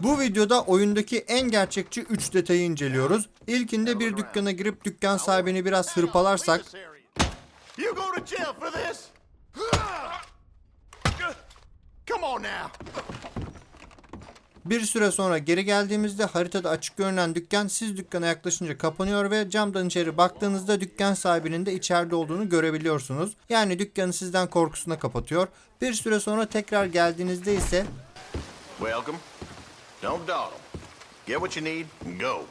Bu videoda oyundaki en gerçekçi 3 detayı inceliyoruz. İlkinde bir dükkana girip dükkan sahibini biraz hırpalarsak, bir süre sonra geri geldiğimizde haritada açık görünen dükkan siz dükkana yaklaşınca kapanıyor ve camdan içeri baktığınızda dükkan sahibinin de içeride olduğunu görebiliyorsunuz. Yani dükkanı sizden korkusuna kapatıyor. Bir süre sonra tekrar geldiğinizde ise Welcome. Don't dawdle. Get what you need and go.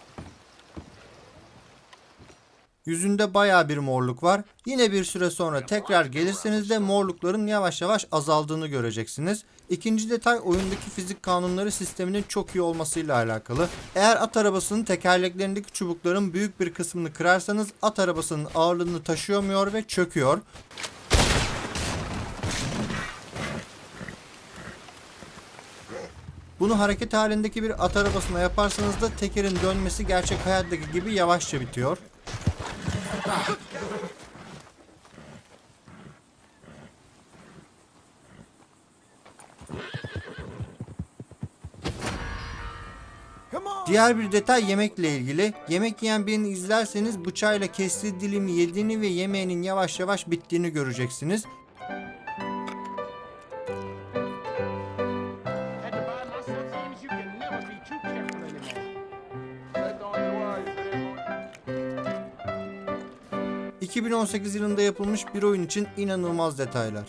Yüzünde baya bir morluk var. Yine bir süre sonra tekrar gelirseniz de morlukların yavaş yavaş azaldığını göreceksiniz. İkinci detay oyundaki fizik kanunları sisteminin çok iyi olmasıyla alakalı. Eğer at arabasının tekerleklerindeki çubukların büyük bir kısmını kırarsanız at arabasının ağırlığını taşıyamıyor ve çöküyor. Bunu hareket halindeki bir at arabasına yaparsanız da tekerin dönmesi gerçek hayattaki gibi yavaşça bitiyor. Diğer bir detay yemekle ilgili. Yemek yiyen birini izlerseniz bıçağıyla kestiği dilimi yediğini ve yemeğinin yavaş yavaş bittiğini göreceksiniz. 2018 yılında yapılmış bir oyun için inanılmaz detaylar.